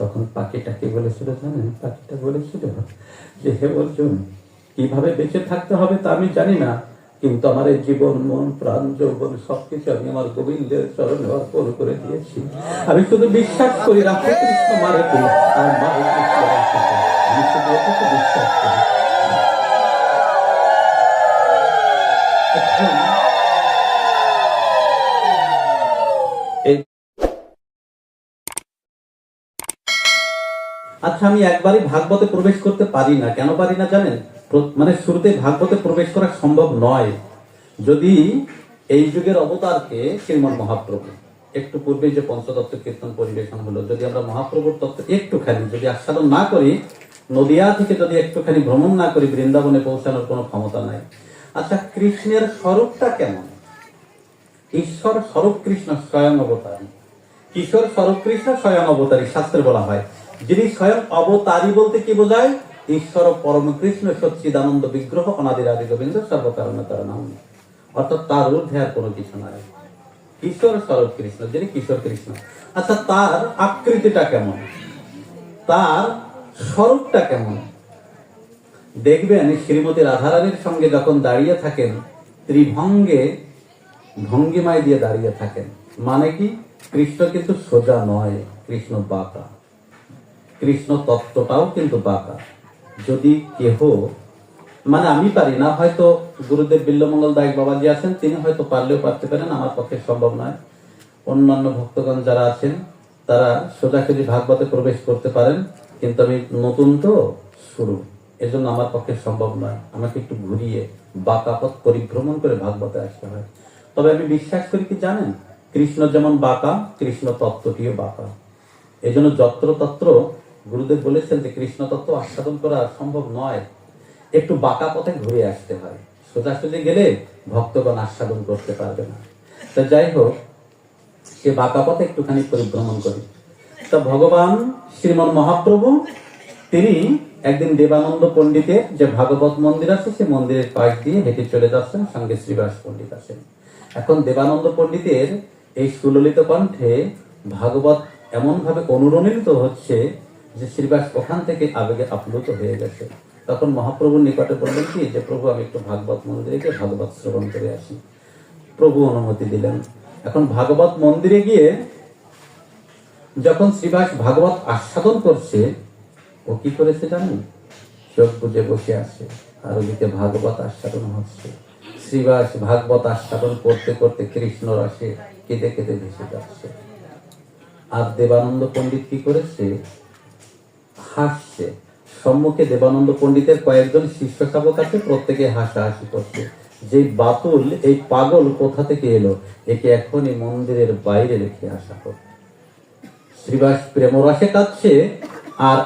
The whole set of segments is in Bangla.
তখন পাখিটাকে বলেছিল জানেন? পাখিটা বলেছিল যে, হে অর্জুন, কীভাবে বেঁচে থাকতে হবে তা আমি জানি না, কিন্তু আমার এই জীবন, মন, প্রাণ, যৌবন সবকিছু আমি আমার গোবিন্দের চরণে অর্পণ করে দিয়েছি। আমি শুধু বিশ্বাস করি রাখে কৃষ্ণ মারে আর। আমি শুধু বিশ্বাস করি। আচ্ছা আমি একবারই ভাগবতে প্রবেশ করতে পারি না। কেন পারি না জানেন? মানে শুরুতে ভাগবতে প্রবেশ করা সম্ভব নয়। যদি এই যুগের অবতারকে শ্রীমন মহাপ্রভু, একটু পূর্বে যে পঞ্চতত্ত্ব কীর্তন পরিবেশন হলো, যদি আমরা মহাপ্রভুর তত্ত্ব একটুখানি যদি আস্বাদন না করি, নদিয়া থেকে যদি একটুখানি ভ্রমণ না করি, বৃন্দাবনে পৌঁছানোর কোনো ক্ষমতা নাই। আচ্ছা কৃষ্ণের স্বরূপটা কেমন? ঈশ্বর স্বরূপ কৃষ্ণ স্বয়ং অবতারী। কিশোর স্বরূপ কৃষ্ণ স্বয়ং অবতারী, শাস্ত্রে বলা হয়। যিনি স্বয়ং অবতারী বলতে কি বোঝায়? ঈশ্বর পরম কৃষ্ণ সচ্চিদানন্দ বিগ্রহ অনাদির আদি গোবিন্দ সর্বকারণে তার নাম অর্থাৎ তার ঊর্ধ্বে আর কোনো কিছু নাই। কিশোর স্বরূপ কৃষ্ণ যিনি কিশোর কৃষ্ণ। আচ্ছা তার আকৃতিটা কেমন? তার স্বরূপটা কেমন? দেখবেন শ্রীমতী রাধারানীর সঙ্গে যখন দাঁড়িয়ে থাকেন, ত্রিভঙ্গে ভঙ্গিমায় দিয়ে দাঁড়িয়ে থাকেন মানে কি? কৃষ্ণ কিন্তু সোজা নয়, কৃষ্ণ বাঁকা। কৃষ্ণ তত্ত্বটাও কিন্তু বাঁকা। যদি কেহ মানে আমি পারি না, হয়তো গুরুদেব বিল্লমঙ্গল দায়ক বাবাজি আছেন, তিনি হয়তো পারলেও পারতে পারেন, আমার পক্ষে সম্ভব নয়। অন্যান্য ভক্তগণ যারা আছেন, তারা সোজাসুজি ভাগবতে প্রবেশ করতে পারেন, কিন্তু আমি নতুন তো শুরু। এজন্য আমার পক্ষে সম্ভব নয়। আমাকে একটু ঘুরিয়ে, বাঁকা পথ পরিভ্রমণ করে ভাগবতে আসতে হয়। তবে আমি বিশ্বাস করি কি জানেন? কৃষ্ণ যেমন বাঁকা, কৃষ্ণ তত্ত্বটিও বাঁকা। এই জন্য যত্র তত্র গুরুদেব বলেছেন যে কৃষ্ণ তত্ত্ব আস্বাদন করা সম্ভব নয়। একটু বাঁকা পথে ঘুরে আসতে হয়। সোজাসুজি গেলে ভক্তগণ আস্বাদন করতে পারবে না। তা যাই হোক, সে বাঁকা পথে একটুখানি পরিভ্রমণ করি। তা ভগবান শ্রীমন মহাপ্রভু, তিনি একদিন দেবানন্দ পণ্ডিতের যে ভাগবত মন্দির আছে, সে মন্দিরের পাশ দিয়ে হেঁটে চলে যাচ্ছেন, সঙ্গে শ্রীবাস পণ্ডিত আছেন। এখন দেবানন্দ পণ্ডিতের এই সুললিত কণ্ঠে ভাগবত এমন ভাবে অনুরণিত হচ্ছে যে শ্রীবাস ওখান থেকে আবেগে আপ্লুত হয়ে গেছে। তখন মহাপ্রভুর নিকটে বললেন কি, যে প্রভু, আমি একটু ভাগবত মন্দিরে গিয়ে ভাগবত শ্রবণ করে আসি। প্রভু অনুমতি দিলেন। এখন ভাগবত মন্দিরে গিয়ে যখন শ্রীবাস ভাগবত আস্বাদন করছে, ও কি করেছে জানেন? চোখ বুঝে বসে আছে, আর ওদিকে ভাগবত আস্বাদন হচ্ছে। শ্রীবাস ভাগবত আস্বাদন করতে করতে কৃষ্ণ রসে কেঁদে কেঁদে ভেসে যাচ্ছে। আর দেবানন্দ পণ্ডিত কি করেছে? হাসছে। সম্মুখে দেবানন্দ পণ্ডিতের কয়েকজন শিষ্য শাবক আছে, প্রত্যেকে হাসাহাসি করছে। যে বাতুল, এই পাগল কোথা থেকে এলো? একে এখনই মন্দিরের বাইরে রেখে আসা হোক। শ্রীবাস প্রেমরসে কাঁদছে আর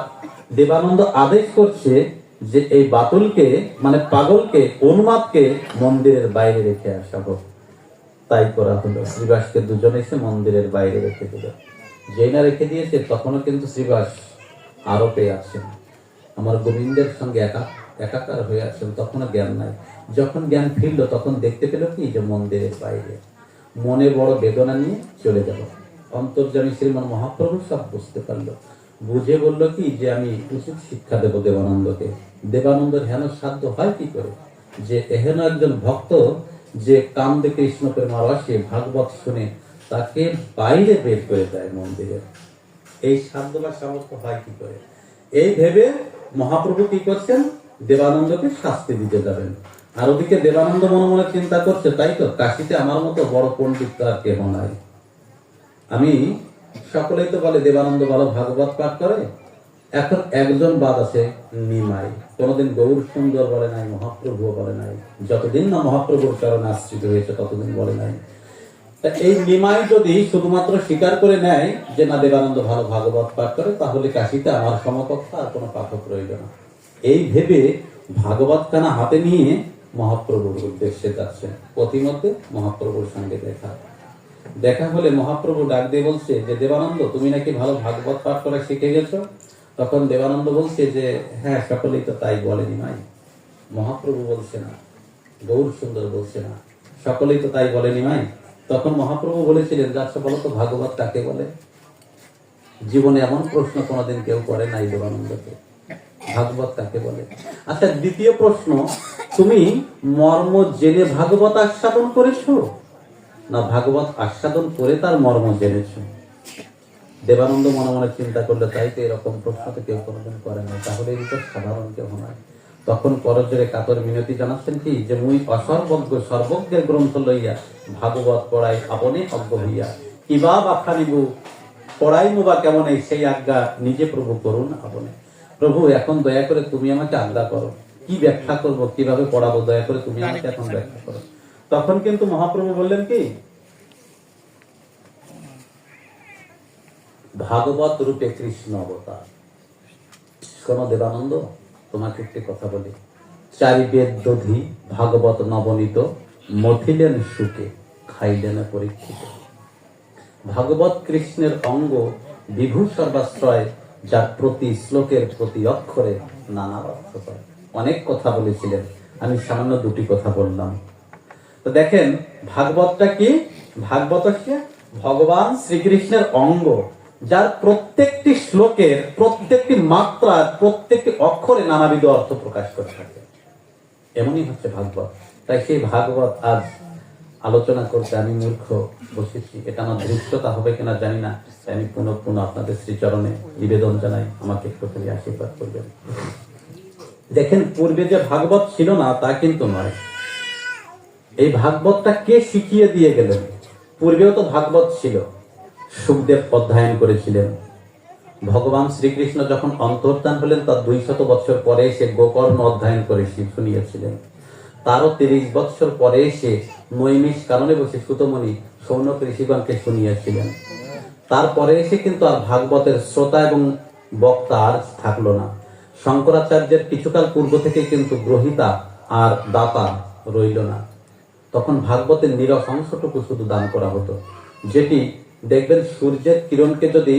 দেবানন্দ আদেশ করছে যে এই বাতুলকে মানে পাগলকে, উন্মাদকে মন্দিরের বাইরে রেখে আসা হোক। তাই করা হলো। শ্রীবাসকে দুজন এসে মন্দিরের বাইরে রেখে দিল। যেই না রেখে দিয়েছে, তখনও কিন্তু শ্রীবাস আরোপে আছেন আমার গোবিন্দের সঙ্গে একা, একাকার হয়ে আছেন তখনও জ্ঞান নাই। যখন জ্ঞান ফিরল, তখন দেখতে পেল কি? যে মন্দিরের বাইরে। মনে বড় বেদনা নিয়ে চলে গেল। অন্তর্জামী শ্রীমান মহাপ্রভু সব বুঝতে পারল। বুঝে বলল কি? যে আমি উচিত শিক্ষা দেব দেবানন্দকে। দেবানন্দের হেন সাধ্য হয় কি করে? যে এহেন একজন ভক্ত যে কান্দে কৃষ্ণ প্রেমার রসে ভাগবত শুনে তাকে বাইরে বের করে দেয় মন্দিরে। এই সাধ্য বা সামর্থ্য হয় কি করে? এই ভেবে মহাপ্রভু কি করছেন? দেবানন্দকে শাস্তি দিতে যাবেন। আর ওদিকে দেবানন্দ মনে মনে চিন্তা করছে, তাই তো? কাশিতে আমার মতো বড় পণ্ডিত তো আর কেহ নাই। আমি সকলেই তো বলে, দেবানন্দ ভালো ভাগবত পাঠ করে? এখন একজন বাদ আছে নিমাই। কোনোদিন গৌর সুন্দর বলে নাই মহাপ্রভু বলে নাই। যতদিন না মহাপ্রভুর কারণে আশ্রিত হয়েছে, ততদিন বলে নাই। তা এই নিমাই যদি শুধুমাত্র স্বীকার করে নেয় যে, না, দেবানন্দ ভালো ভাগবত পাঠ করে, তাহলে কাশিতে আমার সমকক্ষ আর কোনো পাঠক রইল না। এই ভেবে ভাগবত খানা হাতে নিয়ে মহাপ্রভুর উদ্দেশ্যে যাচ্ছেন পথিমধ্যে মহাপ্রভুর সঙ্গে দেখা। দেখা হলে মহাপ্রভু ডাক দিয়ে বলছে যে, দেবানন্দ, তুমি নাকি ভালো ভাগবত পাঠ করা শিখে গেছো? তখন দেবানন্দ বলছে যে হ্যাঁ সকলেই তো তাই বলেনি মাই মহাপ্রভু বলছে না। গৌর সুন্দর বলছে না। সকলেই তো তাই বলেনি মাই তখন মহাপ্রভু বলেছিলেন যে আচ্ছা বলো তো ভাগবত কাকে বলে? জীবনে এমন প্রশ্ন কোনোদিন কেউ করে নাই দেবানন্দকে। ভাগবত কাকে বলে? আচ্ছা দ্বিতীয় প্রশ্ন, তুমি মর্ম জেনে ভাগবত আস্বাদন করেছ? না, ভাগবত আস্বাদন করে তার মর্ম জেনেছো? দেবানন্দ মনে মনে চিন্তা করলে, তাই তো এরকম প্রশ্ন তো কেউ কোনোদিন করে না তাহলে তো সাধারণ কেউ নয়। তখন করজোরে কাতর মিনতি জানাচ্ছেন কি? যে মুই অসর্বজ্ঞ সর্বজ্ঞের গ্রন্থ লইয়া ভাগবত পড়াই আপনি অজ্ঞ হইয়া। কিবা বাখা নিব পড়াইমু বা কেমন? এই সেই আজ্ঞা নিজে প্রভু করুন আপনি। প্রভু, এখন দয়া করে তুমি আমাকে আজ্ঞা করো। কি ব্যাখ্যা করব? কীভাবে পড়াবো? দয়া করে তুমি আমাকে এখন ব্যাখ্যা করো। তখন কিন্তু মহাপ্রভু বললেন কি? ভাগবত রূপে কৃষ্ণ অবতার। শোনো দেবানন্দ তোমাকে একটি কথা বলি। চারি বেদ দধি ভাগবত নবনীত মথিলেন সুখে খাইলেন পরীক্ষিত। ভাগবত কৃষ্ণের অঙ্গ বিভূ সর্বাশ্রয়, যার প্রতি শ্লোকের প্রতি অক্ষরে নানা অর্থ পায় অনেক কথা বলেছিলেন, আমি সামান্য দুটি কথা বললাম। তো দেখেন, ভাগবতটা কি? ভাগবত হচ্ছে ভগবান শ্রীকৃষ্ণের অঙ্গ। যার প্রত্যেকটি শ্লোকের প্রত্যেকটি মাত্রা প্রত্যেকটি অক্ষরে নানাবিধ অর্থ প্রকাশ করে থাকে। এমনই হচ্ছে ভাগবত। তাই সেই ভাগবত আজ আলোচনা করতে আমি মূর্খ বসেছি। এটা আমার ধৃষ্টতা হবে কিনা জানি না। আমি পুনঃ পুনঃ আপনাদের শ্রীচরণে নিবেদন জানাই। আমাকে একটুখানি আশীর্বাদ করবেন। দেখেন, পূর্বে যে ভাগবত ছিল না, তা কিন্তু নয়। এই ভাগবতটা কে শিখিয়ে দিয়ে গেলেন? পূর্বেও তো ভাগবত ছিল। সুখদেব অধ্যয়ন করেছিলেন। ভগবান শ্রীকৃষ্ণ যখন অন্তর্ধান হলেন, তার দুই শত বছর পরে সে গোকর্ণ অধ্যয়ন করে শুনিয়েছিলেন। তারও তিরিশ বছর পরে এসে নৈমিষ কারণে বসে সুতমণি সৌনক ঋষিগণকে শুনিয়েছিলেন। তারপরে এসে কিন্তু আর ভাগবতের শ্রোতা এবং বক্তা আর থাকল না। শঙ্করাচার্যের কিছুকাল পূর্ব থেকে কিন্তু গ্রহিতা আর দাতা রইল না। তখন ভাগবতের নিরস অংশটুকু শুধু দান করা হতো, যেটি দেখবেন সূর্যের কিরণকে যদি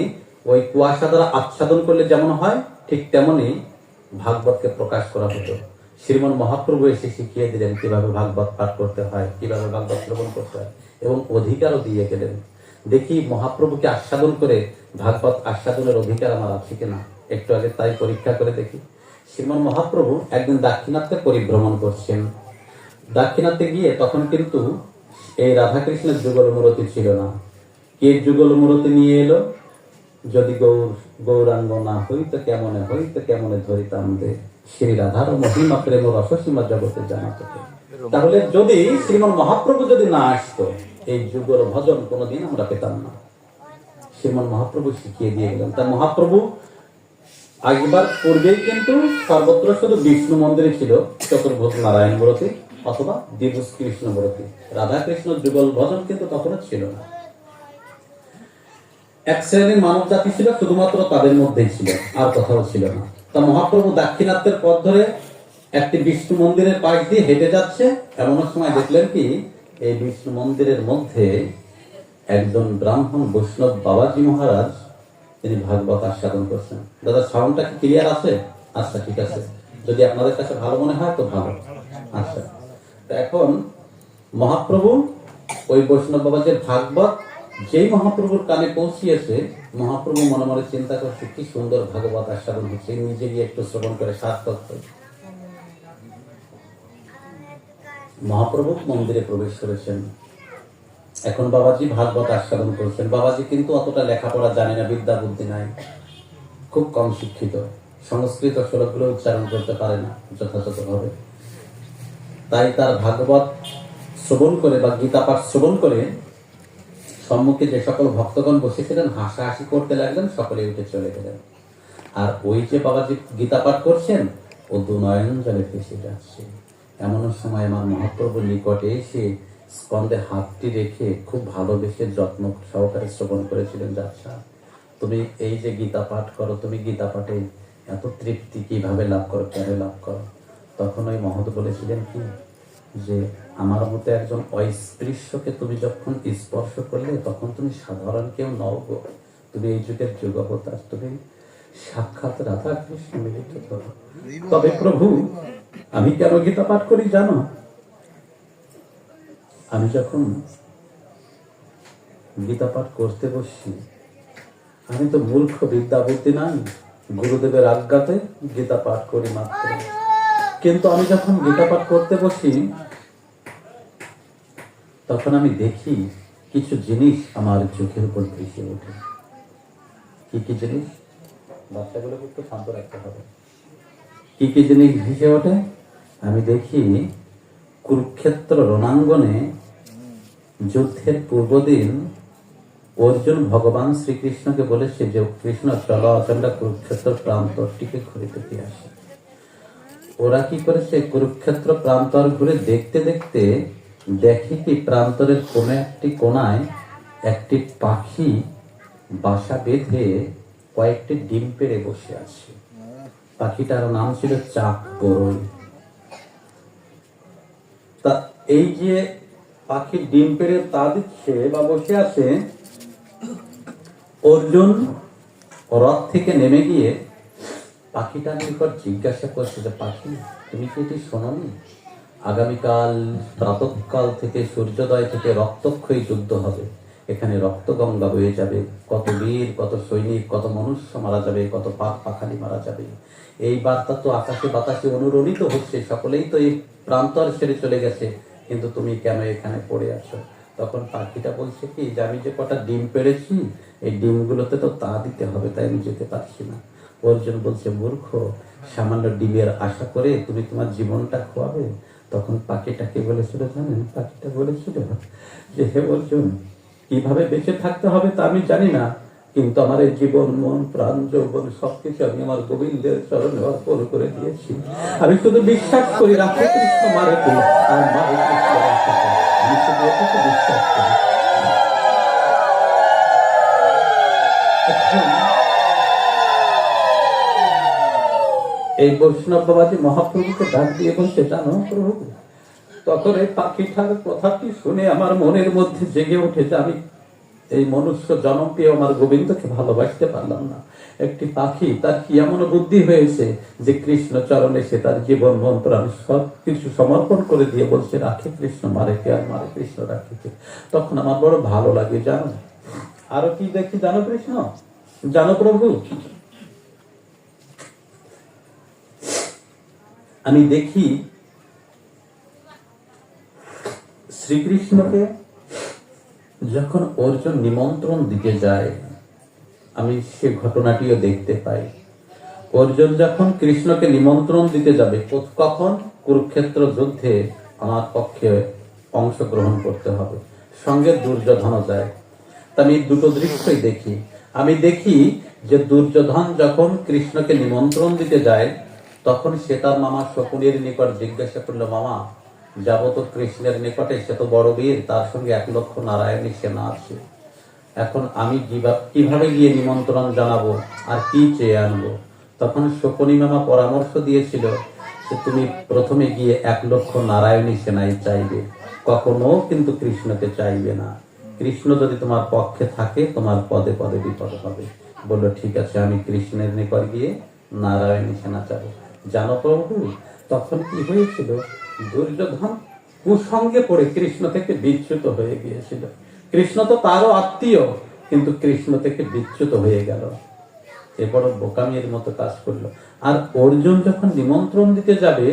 ওই কুয়াশা দ্বারা আচ্ছাদন করলে যেমন হয়, ঠিক তেমনি ভাগবতকে প্রকাশ করা হতো। শ্রীমন মহাপ্রভু এসে শিখিয়ে দিলেন কীভাবে ভাগবত পাঠ করতে হয়, কীভাবে ভাগবত শ্রবণ করতে হয় এবং অধিকারও দিয়ে গেলেন। দেখি মহাপ্রভুকে আস্বাদন করে ভাগবত আস্বাদনের অধিকার আমার আছে কিনা। একটু আগে তাই পরীক্ষা করে দেখি। শ্রীমন মহাপ্রভু একদিন দাক্ষিণাত্যে পরিভ্রমণ করছেন। দাক্ষিণাত্যে গিয়ে তখন কিন্তু এই রাধাকৃষ্ণের যুগল মূরতি ছিল না। কে যুগল মূরতি নিয়ে এলো? যদি গৌর, গৌরাঙ্গ না হইতো কেমনে হইতো, কেমনে ধরিতাম দে শ্রী রাধার মহিমা, প্রেম রসসীমা জগতে জানাতো? তাহলে যদি শ্রীমন মহাপ্রভু যদি না আসতো, এই যুগল ভজন কোনোদিন আমরা পেতাম না। শ্রীমন মহাপ্রভু শিখিয়ে দিয়ে গেলেন। তা মহাপ্রভু আগেবার পূর্বেই কিন্তু সর্বত্র শুধু বিষ্ণু মন্দিরে ছিল, চতুর্ভুজ নারায়ণ মূরতি অথবা দিবস কৃষ্ণ মূরতি। রাধা কৃষ্ণ যুগল ভজন কিন্তু তখনও ছিল না। এক শ্রেণির মানব জাতি ছিল, শুধুমাত্র তাদের মধ্যেই ছিল, আর কোথাও ছিল না। তা মহাপ্রভু দাক্ষিণাত্যের পথ ধরে একটি বিষ্ণু মন্দিরের পাশ দিয়ে হেঁটে যাচ্ছে। এমন সময় দেখলেন কি, এই বিষ্ণু মন্দিরের মধ্যে একজন ব্রাহ্মণ বৈষ্ণব বাবাজি মহারাজ, তিনি ভাগবত আস্বাদন করছেন। দাদা, সাউন্ডটা কি ক্লিয়ার আছে? আচ্ছা ঠিক আছে। যদি আপনাদের কাছে ভালো মনে হয়, তো ভালো। আচ্ছা। এখন মহাপ্রভু ওই বৈষ্ণব বাবাজির ভাগবত যেই মহাপ্রভুর কানে পৌঁছিয়েছে, মহাপ্রভু মনে মনে চিন্তা করছে, কি সুন্দর ভাগবত আস্বাদন হচ্ছে নিজে গিয়ে একটু শ্রবণ করে করতে। মহাপ্রভু মন্দিরে প্রবেশ করেছেন। এখন বাবাজি ভাগবত আস্বাদন করছেন। বাবাজি কিন্তু অতটা লেখাপড়া জানে না, বিদ্যা বুদ্ধি নাই। খুব কম শিক্ষিত। সংস্কৃত শ্লোকগুলো উচ্চারণ করতে পারে না, যথাযথভাবে। তাই তার ভাগবত শ্রবণ করে বা গীতা পাঠ শ্রবণ করে সম্মুখে যে সকল ভক্তগণ বসেছিলেন, হাসাহাসি করতে লাগলেন, সকলে উঠে চলে গেলেন। আর ওই যে বাবাজি গীতা পাঠ করছেন, ও দু নয়ন জলে ভেসে যাচ্ছে। এমন সময় আমার মহাপ্রভুর নিকটে এসে স্কন্ধে হাতটি রেখে খুব ভালোবেসে যত্ন সহকারে শ্রবণ করেছিলেন যাচ্ছা তুমি এই যে গীতা পাঠ করো, তুমি গীতা পাঠে এত তৃপ্তি কীভাবে লাভ করো, কেন লাভ করো? তখন ওই মহৎ বলেছিলেন কি, যে আমার মতো একজন অস্পৃশ্যকে তুমি যখন স্পর্শ করলে, তখন তুমি সাধারণ কেউ নও তুমি এই যুগের যুগ তুমি সাক্ষাৎ রাধা কৃষ্ণ মিলিত তবে প্রভু, আমি কেন গীতা পাঠ করি জানো? আমি যখন গীতা পাঠ করতে বসছি, আমি তো মূর্খ বিদ্যা বুদ্ধি নাই। গুরুদেবের আজ্ঞাতে গীতা পাঠ করি মাত্র। কিন্তু আমি যখন গীতা পাঠ করতে বসি তখন আমি দেখি কিছু জিনিস আমার চোখের উপর ভেসে ওঠে। কি কি জিনিস? বাচ্চাগুলোকে একটু শান্ত রাখতে হবে। কি কি জিনিস ভেসে ওঠে? আমি দেখি কুরুক্ষেত্র রণাঙ্গনে যুদ্ধের পূর্বদিন অর্জুন ভগবান শ্রীকৃষ্ণকে বলেছে যে কৃষ্ণ চলো আমরা কুরুক্ষেত্র প্রান্তরটিকে ঘুরে দেখে আসে। ওরা কি করেছে? কুরুক্ষেত্র প্রান্তর ঘুরে দেখতে দেখতে দেখে কি প্রান্তরের কোন একটি কোনায় একটি পাখি বাসা বেঁধে কয়েকটি ডিম পেড়ে বসে আছে। পাখিটার নাম ছিল চাপ বরই তা এই যে পাখি ডিম পেড়ে তা দিচ্ছে বা বসে আছে, অর্জুন রথ থেকে নেমে গিয়ে পাখিটার নিকট জিজ্ঞাসা করছে যে, পাখি, তুমি কি এটি শোনোনি? আগামীকাল, প্রাতকাল থেকে সূর্যোদয় থেকে রক্তক্ষয়ী যুদ্ধ হবে। এখানে রক্তগঙ্গা বয়ে যাবে। কত বীর, কত সৈনিক, কত মনুষ্য মারা যাবে, কত পাক পাখালি মারা যাবে। এই বার্তা তো আকাশে বাতাসে অনুরণিত হচ্ছে। সকলেই তো এই প্রান্তর ছেড়ে চলে গেছে। কিন্তু তুমি কেন এখানে পড়ে আছো? তখন পাখিটা বলছে কি, যে আমি যে কটা ডিম পেড়েছি, এই ডিমগুলোতে তো তা দিতে হবে, তাই আমি যেতে পারছি না। অর্জুন বলছে, মূর্খ, সামান্য ডিমের আশা করে তুমি তোমার জীবনটা খোয়াবে? তখন পাখিটাকে বলেছিল জানেন পাখিটা বলেছিল যে হে অর্জুন, কীভাবে বেঁচে থাকতে হবে তা আমি জানি না, কিন্তু আমার এই জীবন, মন, প্রাণ, যৌবন সবকিছু আমি আমার গোবিন্দের চরণে অর্পণ করে দিয়েছি। আমি শুধু বিশ্বাস করি, রাখে এখন এই বৈষ্ণব বাবাজি মহাপ্রভুকে ডাক দিয়ে বলছে জানো, প্রভু, তখন এই কথাটি শুনে আমার মনের মধ্যে জেগে উঠে যে আমি এই মনুষ্য জনপ্রিয় আমার গোবিন্দকে ভালোবাসতে পারলাম না। একটি পাখি, তার কি এমন বুদ্ধি হয়েছে যে কৃষ্ণ চরণে সে তার জীবন মন প্রাণ সব কিছু সমর্পণ করে দিয়ে বলছে, রাখে কৃষ্ণ, মারে কে আর মারে কৃষ্ণ, রাখে কে? তখন আমার বড় ভালো লাগে, জানো। আরও কি দেখি, জানো কৃষ্ণ? জানো প্রভু? আমি দেখি শ্রীকৃষ্ণকে যখন অর্জুন নিমন্ত্রণ দিতে যায়, আমি সে ঘটনাটিও দেখতে পাই। অর্জুন যখন কৃষ্ণকে নিমন্ত্রণ দিতে যাবে, কখন? কুরুক্ষেত্র যুদ্ধে আমার পক্ষে অংশগ্রহণ করতে হবে। সঙ্গে দুর্যোধনও যায়। আমি দুটো দৃশ্যই দেখি। আমি দেখি যে দুর্যোধন যখন কৃষ্ণকে নিমন্ত্রণ দিতে যায় তখন সে তার মামা শকুনের নিকট জিজ্ঞাসা করল, মামা যাব তো কৃষ্ণের নিকটে সে তো বড় বীর, তার সঙ্গে এক লক্ষ নারায়ণী সেনা আছে। এখন আমি কীভাবে গিয়ে নিমন্ত্রণ জানাব আর কি চেয়ে আনব? তখন শকুনি মামা পরামর্শ দিয়েছিল যে তুমি প্রথমে গিয়ে এক লক্ষ নারায়ণী সেনাই চাইবে। কখনো কিন্তু কৃষ্ণকে চাইবে না। কৃষ্ণ যদি তোমার পক্ষে থাকে, তোমার পদে পদে বিপদ হবে। বলল, ঠিক আছে, আমি কৃষ্ণের নিকট গিয়ে নারায়ণী সেনা চাবো। জানো প্রভু তখন কি হয়েছিল? দুর্যোধন কুসঙ্গে পড়ে কৃষ্ণ থেকে বিচ্যুত হয়ে গিয়েছিল। কৃষ্ণ তো তারও আত্মীয়, কিন্তু কৃষ্ণ থেকে বিচ্যুত হয়ে গেল। এ বড় বোকামির মতো কাজ করল। আর অর্জুন যখন নিমন্ত্রণ দিতে যাবে,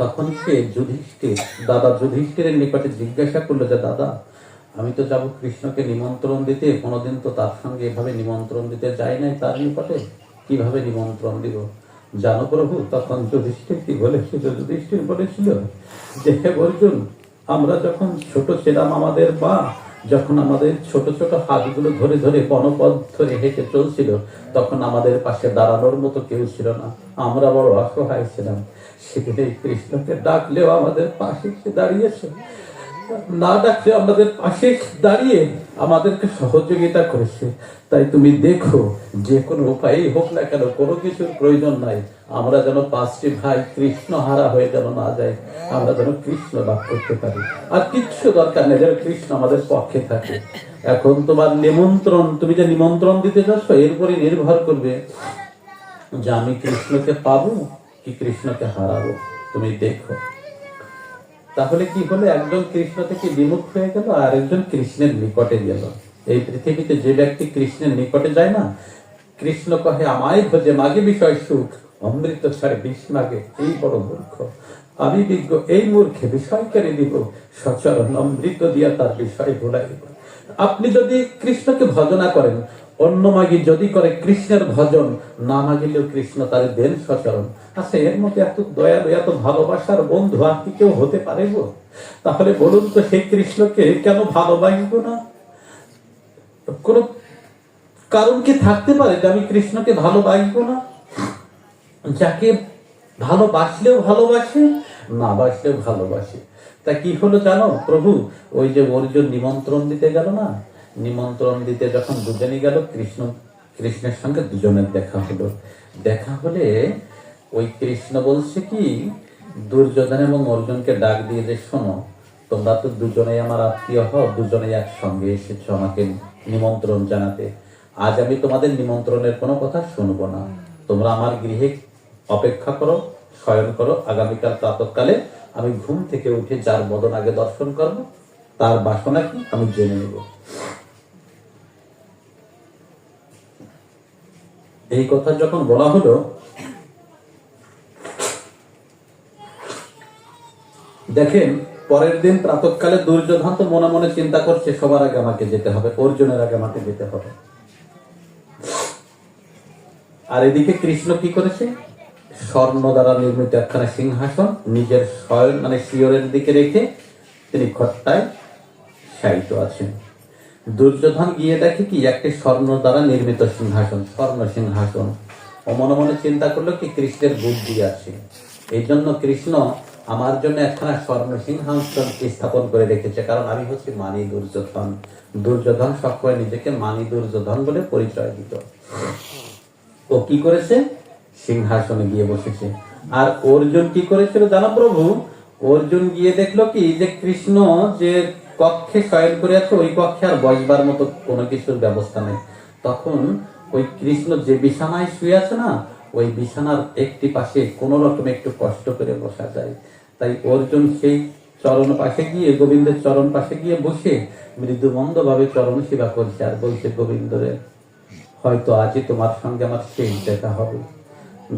তখন সে যুধিষ্ঠির, দাদা যুধিষ্ঠিরের নিকটে জিজ্ঞাসা করল যে, দাদা, আমি তো যাব কৃষ্ণকে নিমন্ত্রণ দিতে, কোনোদিন তো তার সঙ্গে এভাবে নিমন্ত্রণ দিতে যাই নাই তার নিকটে। কীভাবে নিমন্ত্রণ দিব? জানো প্রভু তখন যুধিষ্ঠির কি বলেছিল, যুধিষ্ঠির বলেছিল যে, হে অর্জুন, আমরা যখন ছোট ছিলাম আমাদের মা, যখন আমাদের ছোট ছোট হাতগুলো ধরে ধরে বনপথ ধরে হেঁটে চলছিল, তখন আমাদের পাশে দাঁড়ানোর মতো কেউ ছিল না। আমরা বড় অসহায় ছিলাম। এই কৃষ্ণকে ডাকলেও আমাদের পাশে সে দাঁড়িয়েছে। না ডাকলে আমাদের পাশে দাঁড়িয়ে আমাদেরকে সহযোগিতা করেছে। তাই তুমি দেখো, যে কোনো উপায়ই হোক না কেন, কোনো কিছুর প্রয়োজন নাই। আমরা যেন পাঁচটি ভাই কৃষ্ণ হারা হয়ে যেন না যায় আমরা যেন কৃষ্ণ লাভ করতে পারি। আর কিচ্ছু দরকার নেই যেন কৃষ্ণ আমাদের পক্ষে থাকে। এখন তোমার নিমন্ত্রণ, তুমি যে নিমন্ত্রণ দিতে যাচ্ছ এরপরে নির্ভর করবে যে আমি কৃষ্ণকে পাবো কি কৃষ্ণকে হারাবো। তুমি দেখো। তাহলে কি হলো? একজন কৃষ্ণ থেকে বিমুখ হয়ে গেল আর একজন কৃষ্ণের নিকটে গেল। এই পৃথিবীতে যে ব্যক্তি কৃষ্ণের নিকটে যায় না, কৃষ্ণ কহে, আমায় ভোজে মাগে বিষয় সুখ। অমৃত ছাড়ে, বিষ মাগে, এই বড় মূর্খ। আমি বিজ্ঞ, এই মূর্খে বিষয় কেড়ে দিব সচরণ, অমৃত দিয়া তার বিষয় ভুলাইব। আপনি যদি কৃষ্ণকে ভজনা করেন অন্য মাগি যদি করে কৃষ্ণের ভজন, না মাগিলেও কৃষ্ণ তার দেন সচরণ। আচ্ছা এর মধ্যে এত দয়ালু এত ভালোবাসার বন্ধু আর কি কেউ হতে পারে গো? তাহলে বলুন তো, সেই কৃষ্ণকে কেন ভালোবাসবো না? কোন কারণ কি থাকতে পারে যে আমি কৃষ্ণকে ভালোবাসবো না? যাকে ভালোবাসলেও ভালোবাসে, না বাসলেও ভালোবাসে। তা কি হলো জানো, প্রভু? ওই যে অর্জুন নিমন্ত্রণ দিতে গেল না? নিমন্ত্রণ দিতে যখন দুজনে গেল, কৃষ্ণ, কৃষ্ণের সঙ্গে দুজনের দেখা হলো। দেখা হলে ওই কৃষ্ণ বলছে কি, দুর্যোধন এবং অর্জুনকে ডাক দিয়ে যে শোনো, তোমরা তো দুজনেই আমার আত্মীয় হও, দুজনেই একসঙ্গে এসেছ আমাকে নিমন্ত্রণ জানাতে। আজ আমি তোমাদের নিমন্ত্রণের কোনো কথা শুনব না। তোমরা আমার গৃহে অপেক্ষা করো, শয়ন করো, আগামীকাল প্রাতকালে আমি ঘুম থেকে উঠে যার বদন আগে দর্শন করব, তার বাসনা কি আমি জেনে নেব। এই কথা যখন বলা হলো, দেখেন, পরের দিন প্রাতকালে দুর্যোধন তো মনে মনে চিন্তা করছে, সবার আগে আমাকে যেতে হবে, অর্জুনের আগে আমাকে যেতে হবে। আর এদিকে কৃষ্ণ কি করেছে? স্বর্ণ দ্বারা নির্মিত একখানা সিংহাসন নিজের শয়ন মানে শিয়রের দিকে রেখে তিনি খট্টায় শায়িত আছেন। দুর্যোধন গিয়ে দেখে কি, একটি স্বর্ণ দ্বারা নির্মিত সিংহাসন, স্বর্ণ সিংহাসন। ও মনে মনে চিন্তা করল কি, কৃষ্ণের বুদ্ধি আছে। এই জন্য কৃষ্ণ আমার জন্য একখানা স্বর্ণ সিংহাসন স্থাপন করে রেখেছে, কারণ আমি হচ্ছি মানি দুর্যোধন। দুর্যোধন সবসময় নিজেকে মানি দুর্যোধন বলে পরিচয় দিত। ও কি করেছে? সিংহাসনে গিয়ে বসেছে। আর অর্জুন কি করেছিল জানো প্রভু? অর্জুন গিয়ে দেখল কি, যে কৃষ্ণ যে কক্ষে শয়ন করে আছে ওই কক্ষে আর বসবার মতো কোনো কিছুর ব্যবস্থা নেই। তখন ওই কৃষ্ণ যে বিছানায় শুয়ে আছে না, ওই বিছানার একটি পাশে কোন রকম একটু কষ্ট করে বসা যায়। তাই অর্জুন সেই চরণ পাশে গিয়ে, গোবিন্দের চরণ পাশে গিয়ে বসে মৃদু মন্দ ভাবে চরণ সেবা করছে আর বলছে, গোবিন্দরে, হয়তো আজই তোমার সঙ্গে আমার শেষ দেখা হবে।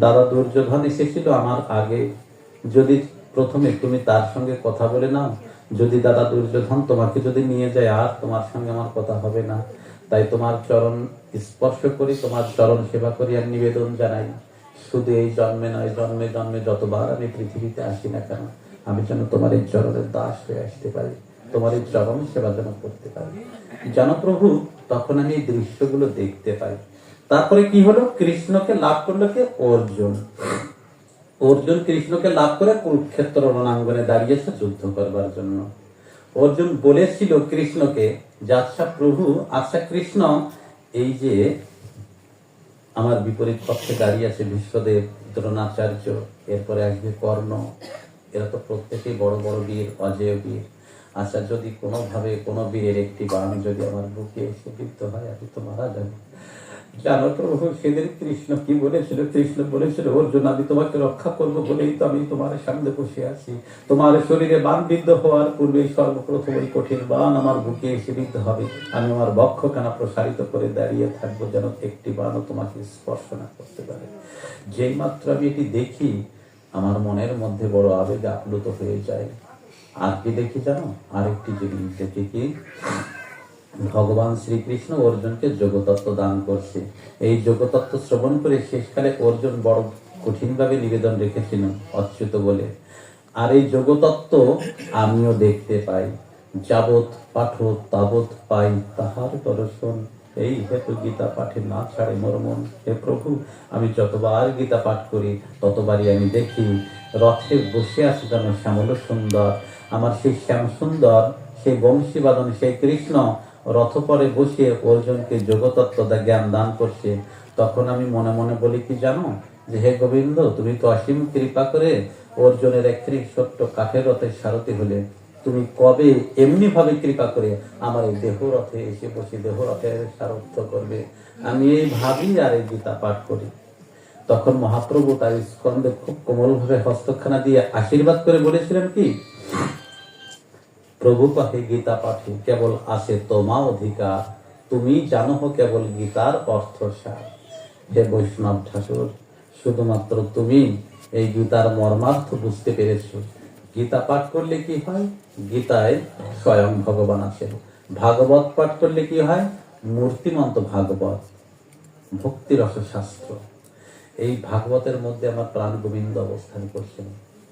দাদা দুর্যোধন এসেছিল আমার আগে। যদি প্রথমে তুমি তার সঙ্গে কথা বলে নাও যদি দাদা দুর্যোধন তোমাকে যদি নিয়ে যায়, আর তোমার সঙ্গে আমার কথা হবে না। তাই তোমার চরণ স্পর্শ করি, তোমার চরণ সেবা করি আর নিবেদন জানাই। শুধু এই জন্মে নয়, জন্মে জন্মে যতবার আমি পৃথিবীতে আসি না কেন, আমি যেন তোমার এই চরণের দাস হয়ে আসতে পারি, তোমার এই চরণ সেবা যেন করতে পারি। জানো প্রভু, তখন আমি এই দৃশ্যগুলো দেখতে পাই। তারপরে কি হলো? কৃষ্ণকে লাভ করল কে? অর্জুন। অর্জুন কৃষ্ণকে লাভ করে কুরুক্ষেত্র রণাঙ্গনে দাঁড়িয়েছে যুদ্ধ করবার জন্য। অর্জুন বলেছিল কৃষ্ণকে যে আচ্ছা প্রভু আচ্ছা কৃষ্ণ, এই যে আমার বিপরীত পক্ষে দাঁড়িয়ে আছে বিশ্বদেব, দ্রোণাচার্য, এরপরে আসবে কর্ণ, এরা তো প্রত্যেকেই বড় বড় বীর, অজেয় বীর। আচ্ছা যদি কোনোভাবে কোনো বীরের একটি বাণ যদি আমার বুকে এসে বিদ্ধ হয়, আমি তো মারা যাব। জানো প্রভু সেদিন কৃষ্ণ কি বলেছিল? কৃষ্ণ বলেছিল, অর্জুন, আমি তোমাকে রক্ষা করব বলেই তো আমি তোমার সামনে বসে আছি। তোমার শরীরে বান বিদ্ধ হওয়ার পূর্বেই সর্বপ্রথম ওই কঠিন বান আমার বুকে এসে বিদ্ধ হবে। আমি আমার বক্ষ কানা প্রসারিত করে দাঁড়িয়ে থাকব যেন একটি বানও তোমাকে স্পর্শ না করতে পারে। যেই মাত্র আমি এটি দেখি, আমার মনের মধ্যে বড় আবেগ আপ্লুত হয়ে যায়। আর কি দেখি জানো? আরেকটি জিনিস দেখি কি? ভগবান শ্রীকৃষ্ণ অর্জুনকে যোগতত্ত্ব দান করছে। এই যোগতত্ত্ব শ্রবণ করে শেষকালে অর্জুন বড় কঠিনভাবে নিবেদন রেখেছিল অচ্যুত বলে। আর এই যোগতত্ত্ব আমিও দেখতে পাই। যাবৎ পাঠ তাবৎ পাই তাহার দর্শন। এই হেতু গীতা পাঠে না ছাড়ে মরমন। হে প্রভু, আমি যতবার গীতা পাঠ করি, ততবারই আমি দেখি, রথে বসে আছে যেন শ্যামল সুন্দর। আমার সেই শ্যাম সুন্দর, সেই বংশীবাদন, সেই কৃষ্ণ রথপরে বসিয়ে অর্জুনকে যোগতত্ত্ব দা জ্ঞান দান করছে। তখন আমি মনে মনে বলি, কি জানো? যে হে গোবিন্দ, তুমি তো অসীম কৃপা করে অর্জুনের একটি ছোট্ট কাঠের রথের সারথি হলে। তুমি কবে এমনি ভাবে কৃপা করে আমার এই দেহ রথে এসে বসে দেহ রথের সারথ্য করবে? আমি এই ভাবি আর এই গীতা পাঠ করি। তখন মহাপ্রভু তার স্কন্ধে খুব কোমল ভাবে হস্তখানা দিয়ে আশীর্বাদ করে বলেছিলেন কি প্রভু কহে গীতা পাঠে, কেবল আসে তোমা অধিকার। তুমি জানো কেবল গীতার অর্থ সার। হে বৈষ্ণব ঠাকুর, শুধুমাত্র তুমি এই গীতার মর্মার্থ বুঝতে পেরেছ। গীতা পাঠ করলে কি হয়? গীতায় স্বয়ং ভগবান আছেন। ভাগবত পাঠ করলে কি হয়? মূর্তিমন্ত ভাগবত ভক্তি রস শাস্ত্র এই ভাগবতের মধ্যে আমার প্রাণ গোবিন্দ অবস্থান করছেন।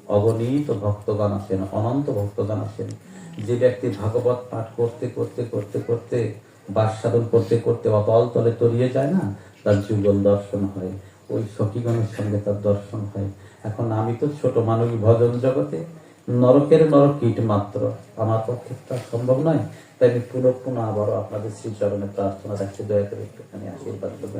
অগণিত ভক্তগণ আছেন, অনন্ত ভক্তগণ আছেন। যে ব্যক্তি ভাগবত পাঠ করতে করতে করতে করতে বাসাদন করতে করতে অতল তলে তলিয়ে যায় না, তার যুগল দর্শন হয়। ওই সখীগণের সঙ্গে তার দর্শন হয়। এখন আমি তো ছোট মানুষ ভজন জগতে, নরকের নরক কীট মাত্র। আমার পক্ষে তা সম্ভব নয়। তাই আমি পুনঃ পুনঃ আবারও আপনাদের শ্রীচরণে প্রার্থনা রাখছি। দয়া করে একটুখানি আশীর্বাদ করবেন